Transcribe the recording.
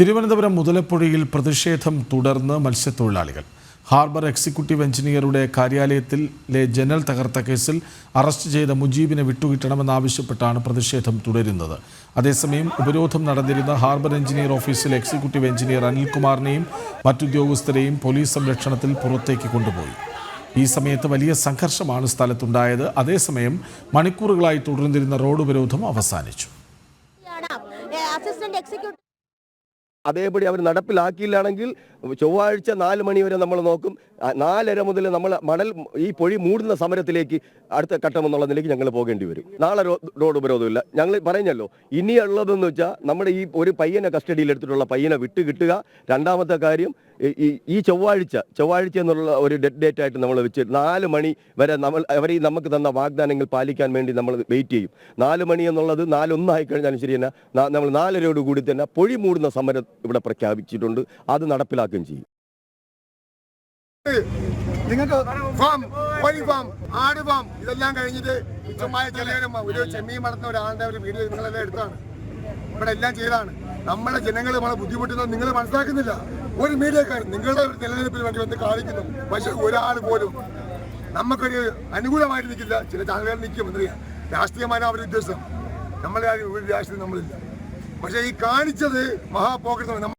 തിരുവനന്തപുരം മുതലപ്പുഴയിൽ പ്രതിഷേധം തുടർന്ന് മത്സ്യത്തൊഴിലാളികൾ. ഹാർബർ എക്സിക്യൂട്ടീവ് എഞ്ചിനീയറുടെ കാര്യാലയത്തിലെ ജനൽ തകർത്ത കേസിൽ അറസ്റ്റ് ചെയ്ത മുജീബിനെ വിട്ടുകിട്ടണമെന്നാവശ്യപ്പെട്ടാണ് പ്രതിഷേധം തുടരുന്നത്. അതേസമയം ഉപരോധം നടന്നിരുന്ന ഹാർബർ എഞ്ചിനീയർ ഓഫീസിലെ എക്സിക്യൂട്ടീവ് എഞ്ചിനീയർ അനിൽകുമാറിനെയും മറ്റുദ്യോഗസ്ഥരെയും പോലീസ് സംരക്ഷണത്തിൽ പുറത്തേക്ക് കൊണ്ടുപോയി. ഈ സമയത്ത് വലിയ സംഘർഷമാണ് സ്ഥലത്തുണ്ടായത്. അതേസമയം മണിക്കൂറുകളായി തുടർന്നിരുന്ന റോഡ് ഉപരോധം അവസാനിച്ചു. അതേപടി അവർ നടപ്പിലാക്കിയില്ലാണെങ്കിൽ ചൊവ്വാഴ്ച നാല് മണിവരെ നമ്മൾ നോക്കും. നാലര മുതൽ നമ്മൾ മണൽ ഈ പൊഴി മൂടുന്ന സമരത്തിലേക്ക് അടുത്ത ഘട്ടം എന്നുള്ള നിലയ്ക്ക് ഞങ്ങൾ പോകേണ്ടി വരും. നാളെ റോഡ് ഉപരോധമില്ല. ഞങ്ങൾ പറഞ്ഞല്ലോ ഇനിയുള്ളതെന്ന് വെച്ചാൽ നമ്മുടെ ഈ ഒരു പയ്യനെ കസ്റ്റഡിയിൽ എടുത്തിട്ടുള്ള പയ്യനെ വിട്ടുകിട്ടുക. രണ്ടാമത്തെ കാര്യം ഈ- ഈ ചൊവ്വാഴ്ച ചൊവ്വാഴ്ച എന്നുള്ള ഒരു ഡെഡ് ഡേറ്റ് ആയിട്ട് നമ്മൾ വെച്ച് നാല് മണി വരെ നമ്മൾ അവർ ഈ നമുക്ക് തന്ന വാഗ്ദാനങ്ങൾ പാലിക്കാൻ വേണ്ടി നമ്മൾ വെയിറ്റ് ചെയ്യും. നാല് മണി എന്നുള്ളത് നാലൊന്നായി കഴിഞ്ഞാലും ശരി തന്നെ നമ്മൾ നാലരയോട് കൂടി തന്നെ പൊഴി മൂടുന്ന സമരം ഇവിടെ പ്രഖ്യാപിച്ചിട്ടുണ്ട്. അത് നടപ്പിലാക്കുകയും ചെയ്യും. നിങ്ങൾക്ക് ഫാം കോഴി ഫാം ആട് ഫാം ഇതെല്ലാം കഴിഞ്ഞിട്ട് തുച്ഛമായ ചെലവിലും ഒരു ചെമ്മീൻ വളർത്തുന്ന ഒരാളുടെ ഒരു വീഡിയോ നിങ്ങളെല്ലാം എടുത്താണ്. ഇവിടെ എല്ലാം ചെയ്താണ്. നമ്മുടെ ജനങ്ങൾ നമ്മളെ ബുദ്ധിമുട്ടുന്നത് നിങ്ങൾ മനസ്സിലാക്കുന്നില്ല. ഒരു മീഡിയക്കാർ നിങ്ങളുടെ നിലനിൽപ്പിന് വേണ്ടി വന്ന് കാണിക്കുന്നു. പക്ഷെ ഒരാൾ പോലും നമുക്കൊരു അനുകൂലമായിട്ട് ചില ചാനലുകൾ നിൽക്കും. എന്നറിയാം രാഷ്ട്രീയമാണ് അവരുടെ ഉദ്ദേശം. നമ്മളെ രാഷ്ട്രീയം നമ്മളില്ല. പക്ഷേ ഈ കാണിച്ചത് മഹാപോക്കറ്റ്